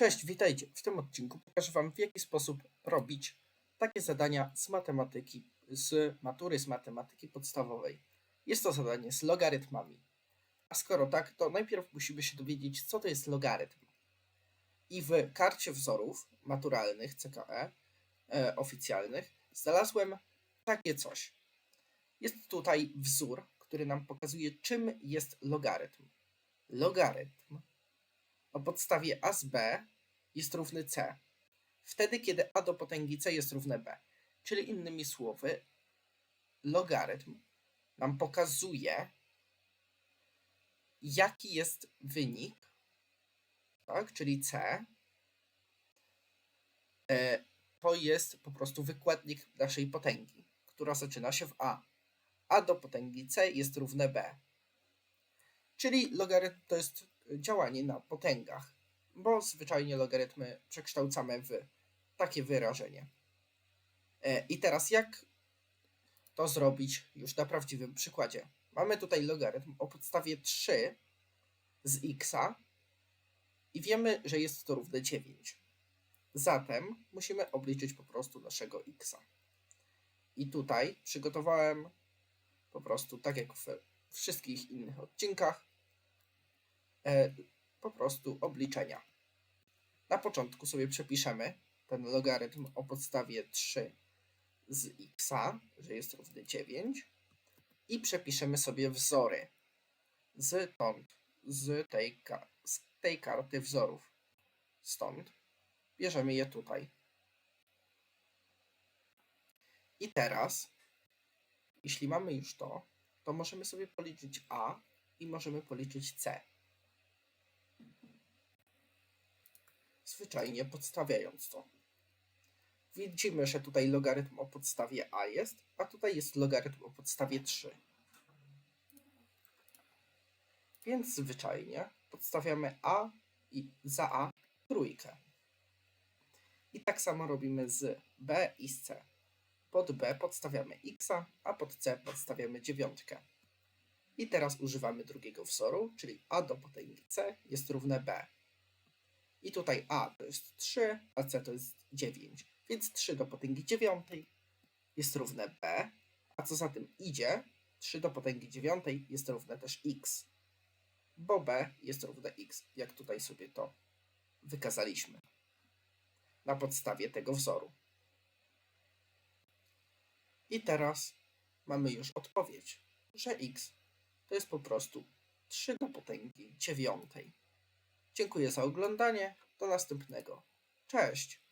Cześć, witajcie. W tym odcinku pokażę Wam, w jaki sposób robić takie zadania z matematyki, z matury z matematyki podstawowej. Jest to zadanie z logarytmami. A skoro tak, to najpierw musimy się dowiedzieć, co to jest logarytm. I w karcie wzorów maturalnych CKE e, oficjalnych znalazłem takie coś. Jest tutaj wzór, który nam pokazuje, czym jest logarytm. Logarytm o podstawie a z b jest równy c. Wtedy, kiedy a do potęgi c jest równe b. Czyli innymi słowy, logarytm nam pokazuje, jaki jest wynik, tak, czyli c. E, to jest po prostu wykładnik naszej potęgi, która zaczyna się w a. a do potęgi c jest równe b. Czyli logarytm to jest działanie na potęgach, bo zwyczajnie logarytmy przekształcamy w takie wyrażenie. E, I teraz jak to zrobić już na prawdziwym przykładzie? Mamy tutaj logarytm o podstawie 3 z x i wiemy, że jest to równe 9. Zatem musimy obliczyć po prostu naszego x. I tutaj przygotowałem po prostu, tak jak w wszystkich innych odcinkach, po prostu obliczenia. Na początku sobie przepiszemy ten logarytm o podstawie 3 z x, że jest równy 9 i przepiszemy sobie wzory z, stąd, z, tej, z tej karty wzorów. Stąd bierzemy je tutaj. I teraz, jeśli mamy już to, to możemy sobie policzyć a i możemy policzyć c. zwyczajnie podstawiając to. Widzimy, że tutaj logarytm o podstawie a jest, a tutaj jest logarytm o podstawie 3. Więc zwyczajnie podstawiamy a i za a trójkę. I tak samo robimy z b i z c. Pod b podstawiamy x, a pod c podstawiamy dziewiątkę. I teraz używamy drugiego wzoru, czyli a do potęgi c jest równe b. I tutaj a to jest 3, a c to jest 9. Więc 3 do potęgi 9 jest równe b, a co za tym idzie, 3 do potęgi 9 jest równe też x, bo b jest równe x, jak tutaj sobie to wykazaliśmy na podstawie tego wzoru. I teraz mamy już odpowiedź, że x to jest po prostu 3 do potęgi 9. Dziękuję za oglądanie. Do następnego. Cześć!